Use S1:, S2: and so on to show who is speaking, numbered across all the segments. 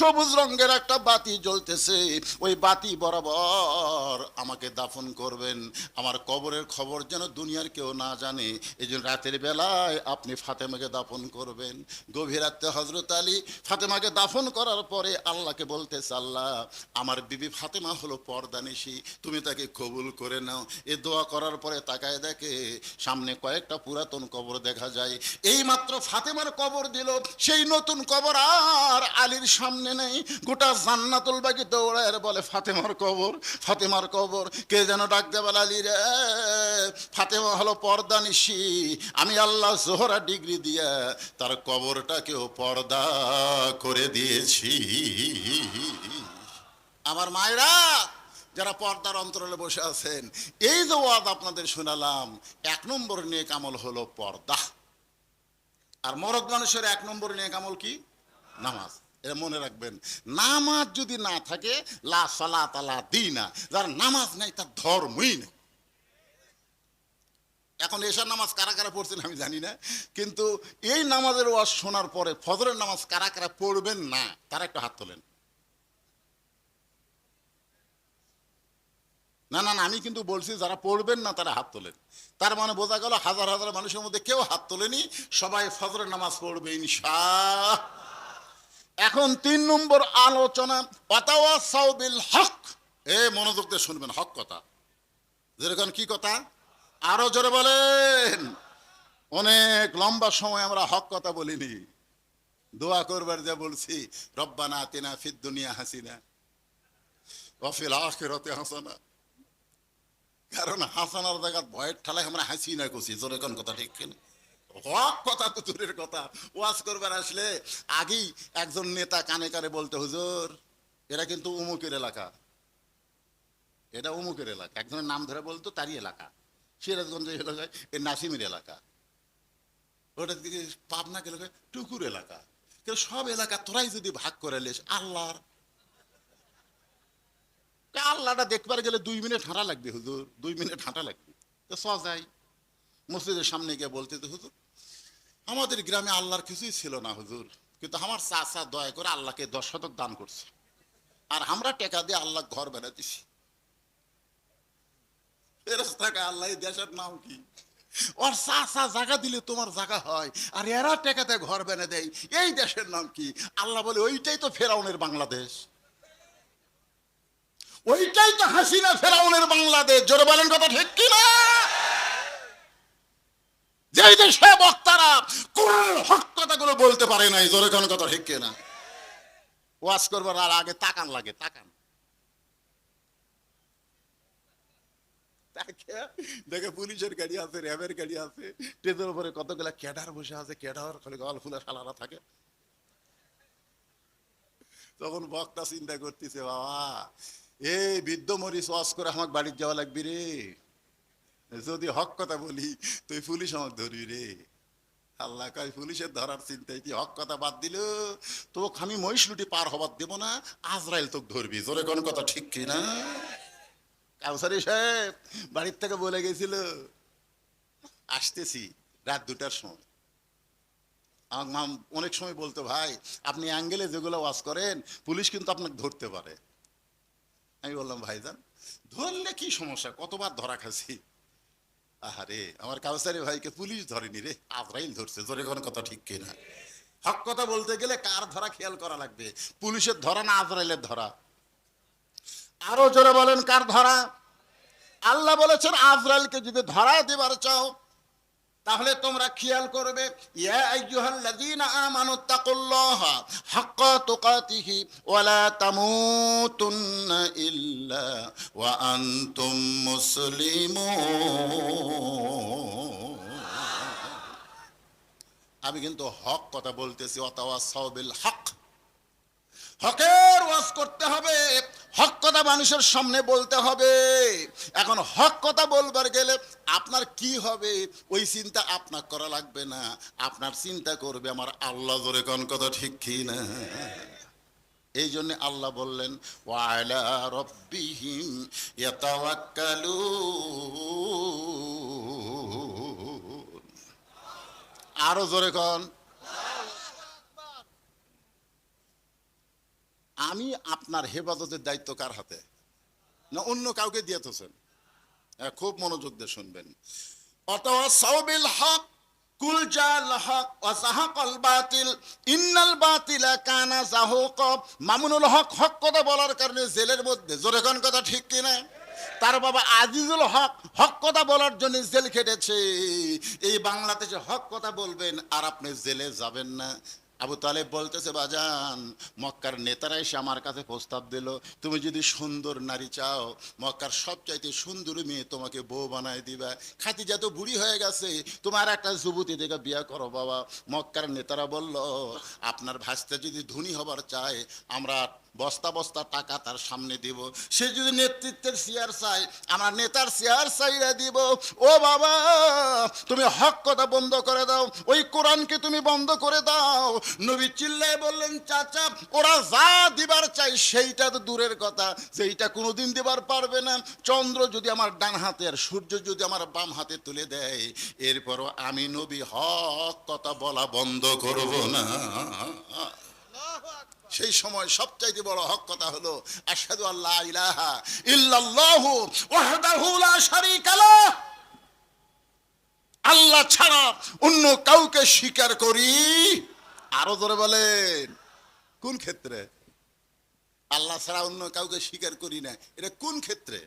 S1: সবুজ রঙের একটা বাতি জ্বলতেছে। ওই বাতি বরাবর আমাকে দাফন করবেন। আমার কবরের খবর যেন দুনিয়ার কেউ না জানে। এই জন্য রাতের বেলায় আপনি ফাতেমাকে দাফন করবেন। গভীর রাত্রে হজরত আলী ফাতেমাকে দাফন করার পরে আল্লাহকে বলতেছে আল্লাহ আমার বিবি ফাতেমা হলো পর্দানিশি তুমি তাকে কবুল করে নাও। এ দোয়া করার পরে তাকায় দেখে সামনে কয়েকটা পুরাতন কবর দেখা যায়। এই মাত্র ফাতেমার কবর দিল, সেই নতুন কবর আর আলীর সামনে নেই। গোটা জান্নাতুল বাকি দৌড়ায় বলে, ফাতেমার কবর ফাতেমার কবর, কে যেন ডাক দেবেল আলী রে? ফাতেমা হলো পর্দা নিশি। আমি আল্লাহ জোহরা ডিগ্রি দিয়ে তার কবরটাকেও পর্দা করে দিয়েছি। আমার মায়েরা, যারা পর্দার অন্তরালে বসে আছেন, এই যে ওয়াদ আপনাদের শোনালাম, এক নম্বর নিয়ে কামল হলো পর্দা। আর মরদ মানুষের এক নম্বর নিয়ে কামল কি? নামাজ। এটা মনে রাখবেন, নামাজ যদি না থাকে, লা সালা তালা দি না যার নামাজ নেই, তার ধর্মই নেই। এখন এসার নামাজ কারা কারা পড়ছেন আমি জানি না, কিন্তু এই নামাজের ওয়াজ শোনার পরে ফজরের নামাজ কারা কারা পড়বেন না, তারা একটা হাত তোলেন। না না না, আমি কিন্তু বলছি যারা পড়বেন না, তারা হাত তোলেন। তার মানে বোঝা গেল হাজার হাজার মানুষের মধ্যে কেউ হাত তোলেনি, সবাই ফজরের নামাজ পড়বে, ইনশা এখন তিন নম্বর আলোচনা অতাওয়া সাউবিল হক এ, মনোযোগ দিয়ে শুনবেন, হক কথা। যেরকম কি কথা? আরও জোরে বলেন। অনেক লম্বা সময় আমরা হক কথা বলিনি। দোয়া করবার যা বলছি, রব্বানা তিনা ফিদ দুনিয়া হাসিনা অফিল আখিরতে হাসানা। কারণ হাসানার জায়গা ভয়ের ঠালায় আমরা হাসি না করছি জোরে কোন কথা ঠিক কিনা? হক কথা তো দূরের কথা। ওয়াজ করবার আসলে আগেই একজন নেতা কানে কানে বলতে, হুজুর এরা কিন্তু উমুকের এলাকা। এটা উমুকের এলাকা। একজনের নাম ধরে বলতো, তারই এলাকা। সিরাজগঞ্জ এলাকায় এ নাসিমের এলাকা। ওটা পাবনা এলাকায় টুকুর এলাকা। কিন্তু সব এলাকা তোরাই যদি ভাগ করে লিস, আল্লাহর। আল্লাহটা দেখবার গেলে দুই মিনিট হাঁটা লাগবে, হুজুর। দুই মিনিট হাঁটা লাগবে। তো সজাই। মসজিদের সামনে গিয়ে বলতে তো হুজুর, আমাদের গ্রামে আল্লাহর কিছুই ছিল না, হুজুর। কিন্তু আমার চাচা দয়া করে আল্লাহকে দশ শতক দান করছে। আর আমরা টেকা দিয়ে আল্লাহ ঘর বেড়া দিছি। আল্লাহ দেশের নাম কি? ওর চাচা জায়গা দিলে তোমার জায়গা হয়, আর এরা টেকাতে ঘর বেনে দেয়। এই দেশের নাম কি? আল্লাহ বলে, ওইটাই তো ফেরাউনের বাংলাদেশ। ওইটাই তো হাসিনা ফেরাউনের বাংলাদেশ। জোরে বলেন কথা ঠিক কি না যে দেশে বক্তারা হক কথাগুলো বলতে পারে নাই, জোরে কোন কথা না করবার আর আগে তাকান লাগে, তাকান। দেখে পুলিশের গাড়ি আছে, র্যাবের গাড়ি আছে ট্রেনের উপরে কতগুলা ক্যাডার বসে আছে, ক্যাডার, খালি গল ফুলে সালারা থাকে। তখন বক্তা চিন্তা করতেছে, বাবা, এই বৃদ্ধ মরিচ ওয়াজ করে আমাকে বাড়ির যাওয়া লাগবে রে। যদি হক কথা বলি, তুই পুলিশ আমাকে ধরবি রে। আল্লাহ কয়, পুলিশের ধরার চিন্তায় তুই হক কথা বাদ দিল? তোকে আমি মহিষ লুটি পার হবার দেবো না, আজরাইল তোকে ধরবি। জোরে কোন কথা ঠিক কি না? কাউসারি সাহেব, বাড়ির থেকে বলে গেছিল, আসতেছি রাত দুটার সময়। আমার মা অনেক সময় বলতো, ভাই, আপনি অ্যাঙ্গেলে যেগুলো ওয়াজ করেন, পুলিশ কিন্তু আপনাকে ধরতে পারে। আমি বললাম, ভাইজান, ধরলে কি সমস্যা? কতবার ধরা খাসি আহারে, আমার কাউসারি ভাইকে পুলিশ ধরেনি রে। আজরাইল ধরছে জোরে কোনো কথা ঠিক কিনা। হক কথা বলতে গেলে কার ধরা খেয়াল করা লাগবে? পুলিশের ধরা না আজরাইলের ধরা? আরও জোরে বলেন কার ধরা? আল্লাহ বলেছেন, আজরাইলকে যদি ধরা দেবার চাও তাহলে তোমরা খেয়াল করবে, ইয়া আইয়ুহাল্লাযীনা আমানু তাকুল্লাহা হাক্কা তুকাতিহি ওয়া লা তামুতুন্না ইল্লা ওয়া আনতুম মুসলিমুন। আমি কিন্তু হক কথা বলতেছি অতাওয়া সাওবিল হক। হকের ওয়াজ করতে হবে। হক কথা মানুষের সামনে বলতে হবে। এখন হক কথা বলবার গেলে আপনার কি হবে? ওই চিন্তা আপনার করা লাগবে না। আপনার চিন্তা করবে আমার আল্লাহ জোরে কোন কথা ঠিক কি না? এই জন্য আল্লাহ বললেন আরও জোরে কোন? আমি আপনার হেফাজতের দায়িত্ব কার হাতে? না অন্য কাউকে দিয়েছেন? হ্যাঁ, খুব মনোযোগ দিয়ে শুনবেন। অতএব সাউবিল হক কুল জাল হক বাতিল ইন্নাল বাতিলা কানা জাহুক। মামুনুল হক হক কথা বলার কারণে জেলের মধ্যে জোরে কথা ঠিক কিনা তার বাবা আজিজুল হক হক কথা বলার জন্য জেল খেটেছে। এই বাংলাদেশে হক কথা বলবেন আর আপনি জেলে যাবেন না। আবু তালেব বলতেছে, বাজান, মক্কার নেতারা এসে আমার কাছে প্রস্তাব দিল, তুমি যদি সুন্দর নারী চাও, মক্কার সবচাইতে সুন্দর মেয়ে তোমাকে বউ বানায় দিবা। খাতিজা তো বুড়ি হয়ে গেছে, তোমার একটা যুবতী থেকে বিয়া করো বাবা। মক্কার নেতারা বলল, আপনার ভাস্তা যদি ধনী হবার চায়, আমরা বস্তা বস্তা টাকা তার সামনে দিব। সে যদি নেতৃত্বের চেয়ার চাই আমরা নেতার চেয়ার চাইরা দিব। ও বাবা, তুমি হক কথা বন্ধ করে দাও, ওই কোরআনকে তুমি বন্ধ করে দাও। নবী চিল্লায় বললেন, চাচা, ওরা যা দিবার চাই সেইটা তো দূরের কথা, সেইটা কোনোদিন দিবার পারবে না। চন্দ্র যদি আমার ডান হাতে আর সূর্য যদি আমার বাম হাতে তুলে দেয়, এরপরও আমি নবী হক কথা বলা বন্ধ করব না। সেই সময় সবচাইতে বড় হক কথা হলো, আশহাদু আল্লাহ ইলাহা আল্লাহ ছাড়া অন্য কাউকে স্বীকার করি, আরও ধরে বলেন, কোন ক্ষেত্রে? আল্লাহ ছাড়া অন্য কাউকে স্বীকার করি না, এটা কোন ক্ষেত্রে?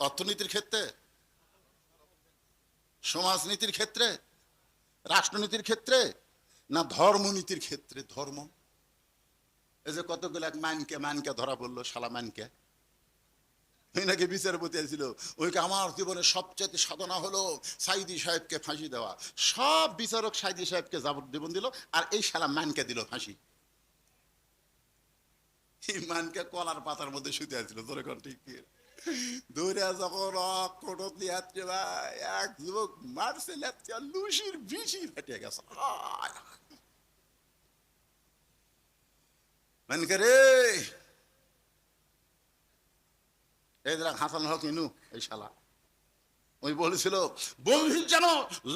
S1: অর্থনীতির ক্ষেত্রে? সমাজনীতির ক্ষেত্রে? রাষ্ট্রনীতির ক্ষেত্রে? না ধর্মনীতির ক্ষেত্রে ধর্ম? এই যে কতগুলো এক মানকে মানকে ধরা পড়ল, শালা মানকে নাকি বিচারপতি ছিল ওইকে আমার জীবনের সবচেয়ে সাধনা হলো সাইদি সাহেবকে ফাঁসি দেওয়া। সব বিচারক সাইদি সাহেবকে যাবজ্জীবন দিল আর এই শালা মানকে দিল ফাঁসি। এই মানকে কলার পাতার মধ্যে শুতে আছিল তোর এখন ঠিক দৌড়ে যখন কোটত ভাই, এক যুবক মারছে লুসির ফেটে গেছে। রে? এই দেখ, হাসান হক ইনু এই শালা। ওই বলেছিল বন্ধুর যেন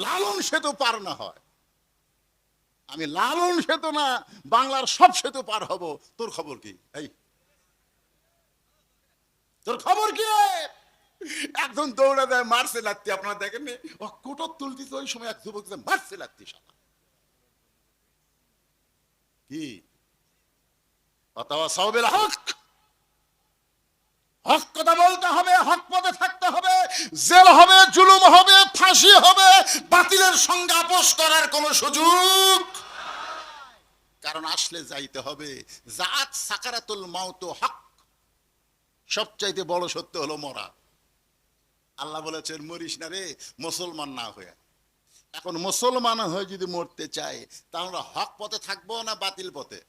S1: লালন সেতু পার না হয়। আমি লালন সেতু না, বাংলার সব সেতু পার হব। তোর খবর কি? এই তোর খবর কি? একজন দৌড়ে দেয় মারছে লাগতি আপনারা দেখেন? ও কোটর তুলতিছে, ওই সময় এক যুবক মারছে লাগতি কি? হক। হক কথা বলতে হবে, হক পথে থাকতে হবে, জেল হবে, জুলুম হবে, ফাঁসি হবে, বাতিলের সঙ্গে আপোষ করার কোনো সুযোগ। কারণ আসলে যাইতে হবে। জাত সাকারাতুল মাউত হক সবচাইতে বড় সত্য হলো মরা। আল্লাহ বলেছেন, মরিস না রে, মুসলমান না হয়ে। এখন মুসলমান হয়ে যদি মরতে চায়, তাহলে হক পথে থাকব না বাতিল পথে?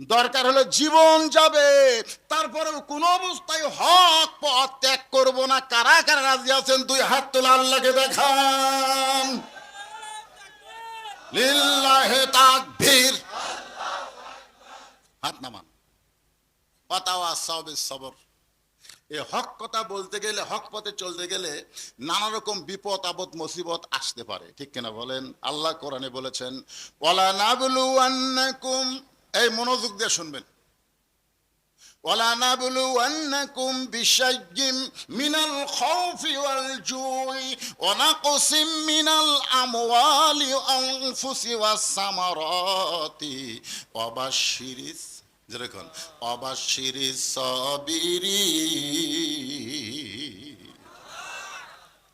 S1: দরকার হলো জীবন যাবে, তারপরেও কোন অবস্থায় হক পথ ত্যাগ করব না। কারা কারা রাজি আছেন? দুই হাত তোলা আল্লাহকে দেখান। লিল্লাহে তাকবীর। হাত নামান। পাতাওয়া সবে সবর। এ হক কথা বলতে গেলে, হক পথে চলতে গেলে নানা রকম বিপদ, আপদ, মুসিবত আসতে পারে। ঠিক কিনা বলেন? আল্লাহ কোরআনে বলেছেন, ওয়ালা নাবলু আন্নাকুম এই মনোযোগ দিয়ে শুনবেন। ওয়ালা নাবলু আন্নাকুম বিশাইয়্যিম মিনাল খাউফি ওয়াল জুই ওয়া নাকসিম মিনাল আমওয়ালি ওয়া আনফুসি ওয়াস সামারাতি ওয়া অবাশিরিস সাবিরি।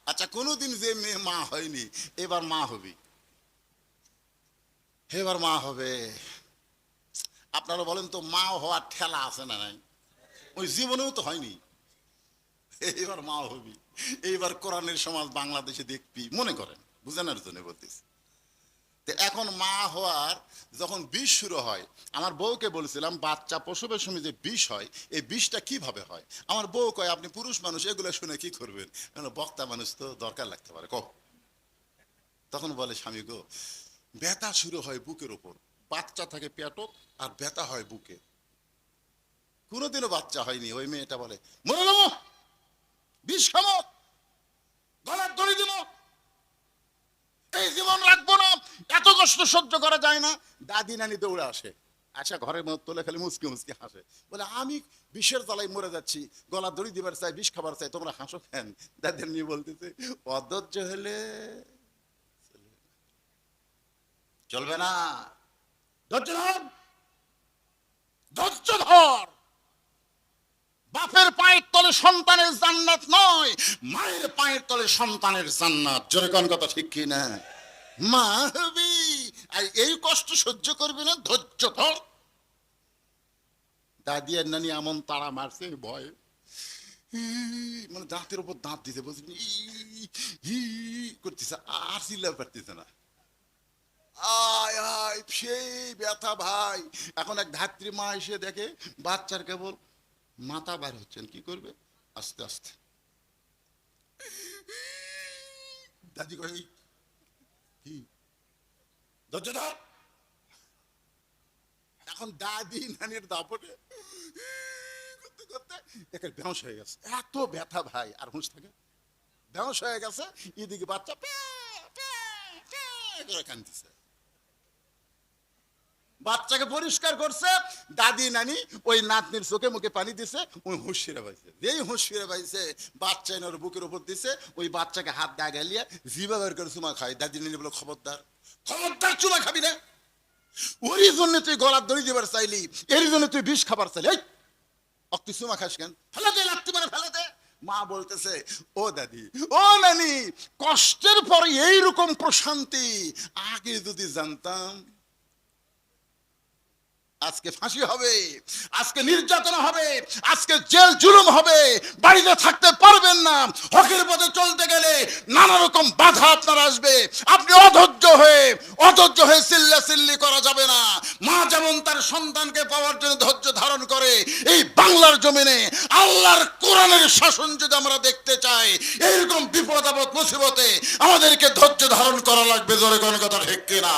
S1: আচ্ছা কোনোদিন যে মেয়ে মা হয়নি, এবার মা হবি। এবার মা হবে। আপনারা বলেন তো, মা হওয়ার ঠেলা আছে না নাই? ওই জীবনেও তো হয়নি। এইবার মা হবি। এইবার কোরআনের সমাজ বাংলাদেশে দেখবি, মনে করেন বুঝানোর জন্য বলতেছি। তো এখন মা হওয়ার যখন বিষ শুরু হয়, আমার বউকে বলেছিলাম, বাচ্চা প্রসবের সময় যে বিষ হয়, এই বিষটা কীভাবে হয়? আমার বউ কয়, আপনি পুরুষ মানুষ, এগুলো শুনে কি করবেন? কেন, বক্তা মানুষ তো দরকার লাগতে পারে কহ তখন বলে, স্বামী গো, ব্যথা শুরু হয় বুকের ওপর। বাচ্চা থাকে পেটত আর ব্যথা হয় বুকে। কোনোদিনও বাচ্চা হয়নি। ওই মেয়েটা বলে, মরে যাব বিষ খাব গলার দড়ি দিব এই জীবন রাখব না এত কষ্ট সহ্য করা যায় না। দাদি নানি দৌড়ে আসে। আচ্ছা ঘরের মধ্যে তোলে খালি মুসকে মুসকে হাসে। বলে, আমি বিষের জ্বালাই মরে যাচ্ছি। গলা দড়ি দিবার চাই, বিষ খাবার চাই, তোমরা হাসো কেন? দাদের নিয়ে বলতেছে, অধৈর্য হলে চলবে না। ধৈর্য ধর। ধৈর্য ধর। বাপের পায়ের তলে সন্তানের জান্নাত নয়, মায়ের পায়ের তলে সন্তানের জান্নাত। জোরে কোন কথা ঠিক কি না মা হবি। আর এই কষ্ট সহ্য করবি না ধৈর্য ধর। দাদি আর নানি এমন তারা মারছে ভয়। মানে দাঁতের উপর দাঁত দিতে বুঝলি হি করতেছে আর চিল্লা পারতেছে না। আয় আয় সেই ব্যথা ভাই। এখন এক ধাত্রী মা এসে দেখে বাচ্চার কেবল মাথা বার হচ্ছেন কি করবে? আস্তে আস্তে। দাদি কয় "এই, কি ধৈর্য ধর। এখন দাদি নানির দাপটে করতে করতে একের বেহস হয়ে গেছে। এত ব্যথা ভাই আর হুঁশ থাকে। বেহস হয়ে গেছে এদিকে বাচ্চা প্যা, বাচ্চাকে পরিষ্কার করছে, দাদি, নানি, ওই নাতনির চোখে মুখে পানি দিছে, ওই হুঁশ ফিরে পাইছে যেই হুঁশ ফিরে পাইছে বাচ্চা এনে ওর বুকের উপর দিছে, ওই বাচ্চাকে হাত দা গেলিয়ে জিবা বের করে চুমা খায়। দাদি, নানি বলে, খবরদার খবরদার, চুমা খাবি না। ওরই জন্য তুই গলার দড়ি দিবার চাইলি এর জন্য তুই বিষ খাবার চাইলি। এই অক্তি চুমা খাস কেন? ফেলে দে লাগতে পারে ফেলে দে। মা বলতেছে, ও দাদি, ও নানি, কষ্টের পরে এইরকম প্রশান্তি, আগে যদি জানতাম আজকে ফাঁসি হবে, আজকে নির্যাতন হবে, আজকে জেল জুলুম হবে। বাড়িতে থাকতে পারবেন না। হকের পথে চলতে গেলে নানা রকম বাধা আপনার আসবে। আপনি অধৈর্য হয়ে অধৈর্য হয়ে চিল্লা চিল্লি করা যাবে না। মা যেমন তার সন্তানকে পাওয়ার জন্য ধৈর্য ধারণ করে, এই বাংলার জমিনে আল্লাহর কোরআনের শাসন যদি আমরা দেখতে চাই, এইরকম বিপদ আপদ, মুসিবতে আমাদেরকে ধৈর্য ধারণ করা লাগবে। জোরে কোনো কথা ঠিক কিনা?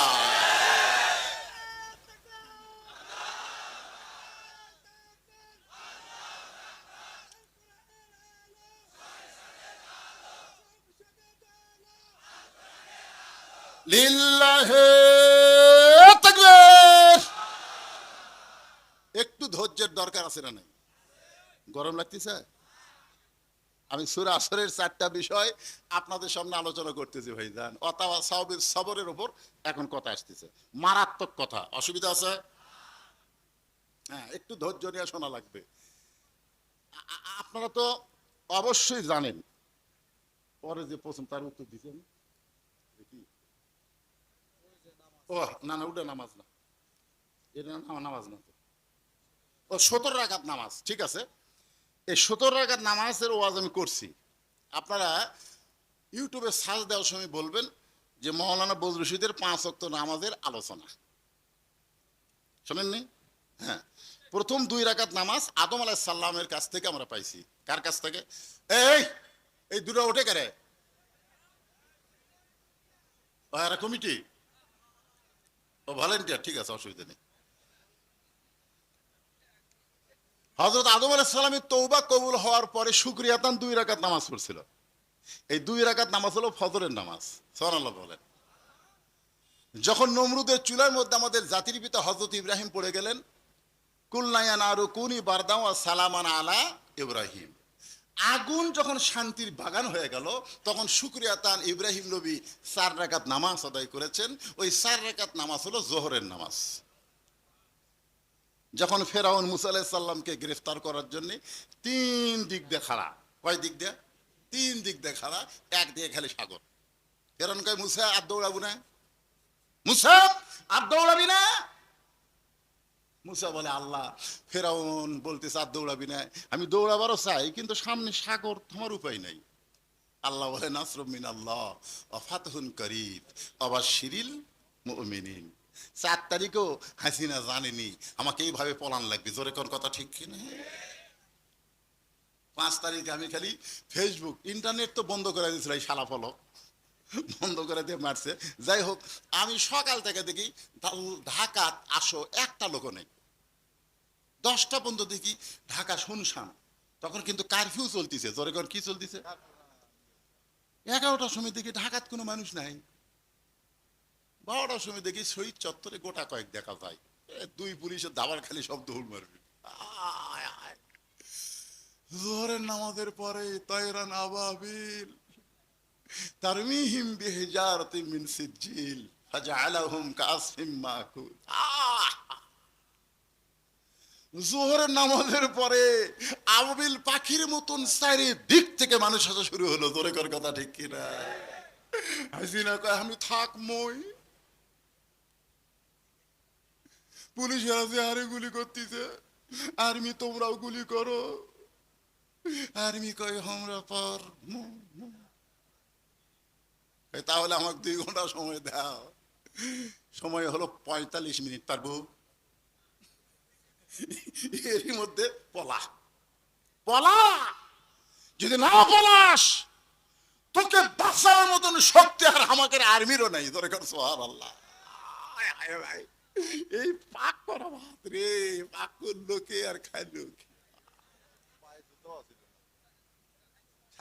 S1: একটু ধৈর্যের দরকার আছে না নাই? গরম লাগতেছে? আমি সুরা আসরের চারটা বিষয় আপনাদের সামনে আলোচনা করতেছি, ভাইজান। অথবা সাহবের সবরের উপর এখন কথা আসতেছে। মারাত্মক কথা। অসুবিধা আছে? হ্যাঁ একটু ধৈর্য নিয়ে শোনা লাগবে। আপনারা তো অবশ্যই জানেন। পরে যে প্রথম তার উত্তর দিচ্ছেন দেখি। ও, না না ওটা নামাজ না। এটা নামাজ না। ও, সতেরো রাকাত নামাজ, ঠিক আছে? এই সতেরো রাকাত নামাজের ওয়াজ আমি করছি। আপনারা ইউটিউবে সার্চ দেওয়ার সময় বলবেন যে মৌলানা বজরুশিদের পাঁচ অক্ত নামাজের আলোচনা। শোনেননি? হ্যাঁ। প্রথম দুই রাকাত নামাজ আদম আলাহ সাল্লামের কাছ থেকে আমরা পাইছি। কার কাছ থেকে? এই এই দুটো ওঠে কারে কমিটি? ও ভলেন্টিয়ার, ঠিক আছে, অসুবিধা নেই। হজরত আদম আলাহ তৌবা কবুল হওয়ার পরে শুক্রিয়াতান দুই রাকাত নামাজ পড়ছিল। এই দুই রাকাত নামাজ হলো ফজরের নামাজ সোহানাল্লাহ বলেন। যখন নমরুদের চুলার মধ্যে আমাদের জাতির পিতা হজরত ইব্রাহিম পড়ে গেলেন কুলনায়ান আরও কুনি বারদাও সালামান আলা ইব্রাহিম। আগুন যখন শান্তির বাগান হয়ে গেল, তখন শুক্রিয়াতান ইব্রাহিম নবী চার রাকাত নামাজ আদায় করেছেন। ওই চার রাকাত নামাজ হলো জোহরের নামাজ। যখন ফেরাউন মুসা সাল্লামকে গ্রেফতার করার জন্য তিন দিক দিয়ে খাড়া। কয় দিক দিয়ে? তিন দিক দিয়ে খাড়া, এক দিয়ে খালি সাগর। ফেরাউন কয়, মুসা, আর দৌড়াবো না? মুসা, আর দৌড়াবি না? মুসা বলে, আল্লাহ, ফেরাউন বলতেছে, আর দৌড়াবি না। আমি দৌড়াবারও চাই, কিন্তু সামনে সাগর তোমার উপায় নাই। আল্লাহ বলে নাসরুমিন আল্লাহ অফাতহুন করিব অবা শিরিল মুমিনিন। চার তারিখও হাসিনা জানেনি, আমাকে এইভাবে পলান লাগবে। জোরে কোন কথা ঠিক কিনা? পাঁচ তারিখে আমি খালি ফেসবুক ইন্টারনেট তো বন্ধ করে দিয়েছিল এই শালা ফলক। বন্ধ করে দিয়ে মারছে। যাই হোক, আমি সকাল থেকে দেখি ঢা- ঢাকা আসো, একটা লোকও নেই। দশটা পর্যন্ত দেখি ঢাকা শুনশান। তখন কিন্তু কারফিউ চলতেছে। জোরে কি চলতেছে? এগারোটার সময় দেখি ঢাকাত কোনো মানুষ নাই। বারোটার সময় দেখি শহীদ চত্বরে গোটা কয়েক দেখা যায়। দুই পুলিশের দাবার খালি শব্দ হুল মারবে। জোহরের নামাজের পরে তয়রান আবাবিল। নামাজের পরে আবাবিল পাখির মতন চারি দিক থেকে মানুষ আসা শুরু হলো, জোরে কর কথা ঠিক কিনা? হাসিনা কয়, আমি থাকমই পুলিশেরা যে আরে গুলি করতেছে। আর্মি, তোমরাও গুলি করো। আর্মি কয়, আমরা পর তাহলে আমাকে দুই ঘণ্টা সময় দাও। সময় হলো পঁয়তাল্লিশ মিনিট, পারব? এরই মধ্যে পলা। পলা! যদি না পলাস, তোকে বাঁচার মতন শক্তি আর আমাকে আর্মিরও নাই তোর কর সোহার আল্লাহ এই পাক করা ভাত রে, পাক করল কে আর খাইলো কে?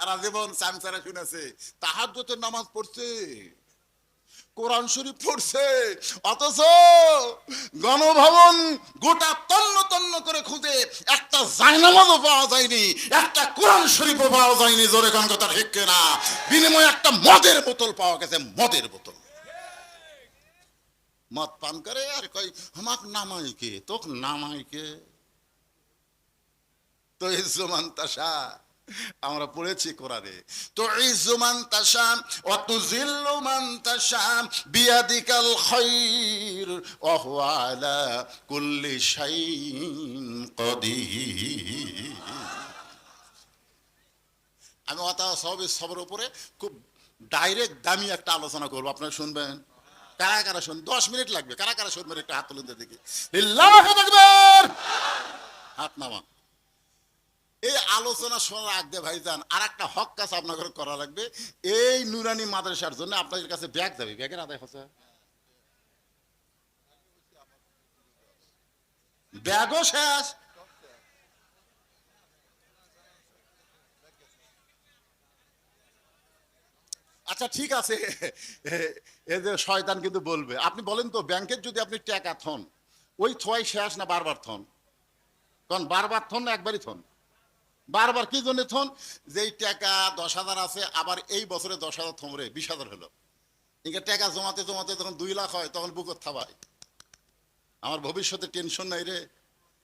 S1: সারা জীবন শুনেছে নামাজ পড়ছে, কোরআন শরীফ পড়ছে, অথচ গণভবন গোটা তন্ন তন্ন করে খুঁজে একটা জায়নামাজও পাওয়া যায়নি, একটা কোরআন শরীফও পাওয়া যায়নি, জোরে না বিনিময়ে একটা মদের বোতল পাওয়া গেছে, মদের বোতল। মদ পান করে আর কই আমাক নামাই কে, তোক নামাই কে? তো ইজ্জমান তাসা আমরা পড়েছি কোরআনে। তো ইজ্জমান তাসা অত জিল্লুমান তাসা বিয়াদিকাল হুয়া আলা কুল্লি শাইইন কদির। আমি অত সবে সবার উপরে খুব ডাইরেক্ট দামি একটা আলোচনা করব, আপনারা শুনবেন? কারা কারা শুন দশ মিনিট লাগবে, কারা কারা শুনবেন একটা হাত তুলুন তো দেখি। হাত নামা এই আলোচনা শোনার আগে ভাইজান আর একটা হক কাজ আপনাদের করা লাগবে। এই নুরানি মাদ্রাসার জন্য আপনাদের কাছে ব্যাগ যাবে, ব্যাগের আদায় হচ্ছে। ব্যাগও শেষ। আচ্ছা ঠিক আছে। এ যে শয়তান কিন্তু বলবে। আপনি বলেন তো ব্যাংকের যদি আপনি টাকা থন, ওই থয় শেষ না বারবার থন? কারণ বারবার থন না একবারই থন? বারবার কি জন্য থন যে এই টাকা দশ হাজার আছে, আবার এই বছরে দশ হাজার থমরে বিশ হাজার হলো। ইনকে টাকা জমাতে জমাতে যখন দুই লাখ হয়, তখন বুকত থাবায়। আমার ভবিষ্যতে টেনশন নাই রে।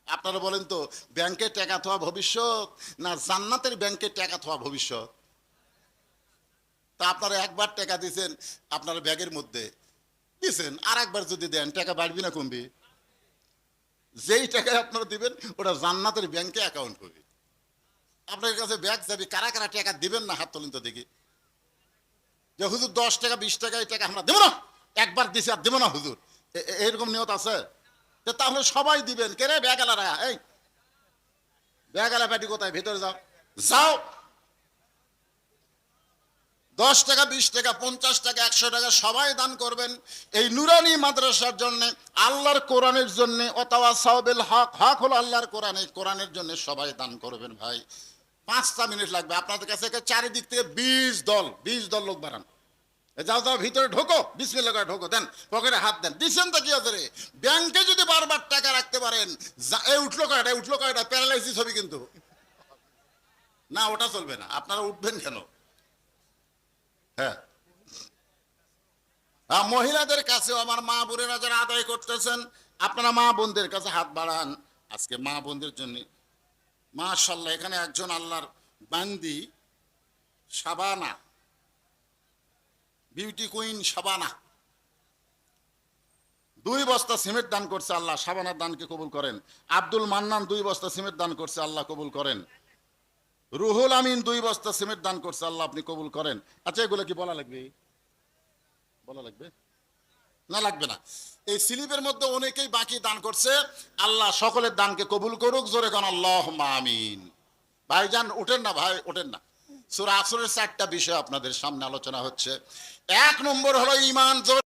S1: আপনারা বলেন তো, ব্যাংকে টাকা থোয়া ভবিষ্যৎ না জান্নাতের ব্যাংকে টাকা থোয়া ভবিষ্যৎ? তা আপনারা একবার টাকা দিয়েছেন আপনার ব্যাগের মধ্যে দিয়েছেন আর একবার যদি দেন, টাকা বাড়বি না কমবি? যেই টাকায় আপনারা দিবেন, ওটা জান্নাতের ব্যাংকে অ্যাকাউন্ট করবে। আপনার কাছে ব্যাগ যাবে কারা কারা টাকা দিবেন না হাত তুলেন তো দেখি। যে হুজুর দশ টাকা, বিশ টাকা, এই টাকা আমরা দেবো না। একবার দিছি আর দেবো না হুজুর। এ- এ- এরকম নিয়ত আছে? তাহলে সবাই দিবেন। কে রে ব্যাগ আলারা এই, ব্যাগ আলা প্যাটি কোথায়? ভেতরে যাও। যাও। দশ টাকা, বিশ টাকা, পঞ্চাশ টাকা, একশো টাকা সবাই দান করবেন। এই নুরানি মাদ্রাসার জন্য, আল্লাহর কোরআনের জন্য অথবা সাহবেল হক হক হলো আল্লাহর কোরআনে কোরআনের জন্য সবাই দান করবেন ভাই। পাঁচটা মিনিট লাগবে। আপনাদের কাছে চারিদিক থেকে বিশ দল বিশ দল লোক বাড়ান। যাও যাও, ভিতরে ঢোকো, বিসমিল্লাহ করে ঢোকো, দেন, পকেটে হাত দেন। দিচ্ছেন তো কি আছে ব্যাংকে যদি বারবার টাকা রাখতে পারেন এই উঠল কয়টা উঠল কয়টা? প্যারালাইসিস হবে কিন্তু। না, ওটা চলবে না। আপনারা উঠবেন কেন? হ্যাঁ। মহিলাদের কাছেও আমার মা বোনেরা যারা আদায় করতেছেন, আপনারা মা বোনদের কাছে হাত বাড়ান। আজকে মা বোনদের জন্য মাশাল্লাহ এখানে একজন আল্লাহর বান্দি, সাবানা বিউটি কুইন সাবানা। দুই বস্তা সিমেন্ট দান করছে আল্লাহ, সাবানার দানকে কবুল করেন। আব্দুল মান্নান দুই বস্তা সিমেন্ট দান করছে আল্লাহ কবুল করেন। রুহুল আমিন দুই বস্তা সিমেন্ট দান করছে আল্লাহ আপনি কবুল করেন। আচ্ছা এগুলো কি বলা লাগবে? বলা লাগবে? না লাগবে না। এই স্লিপের মধ্যে অনেকেই বাকি দান করছে। আল্লাহ সকলের দানকে কবুল করুক, জোরে কন আল্লাহ মামিন ভাইজান ওঠেন না ভাই ওঠেন না। সুরা আসরের চারটা বিষয় আপনাদের সামনে আলোচনা হচ্ছে। এক নম্বর হলো ইমান জোরে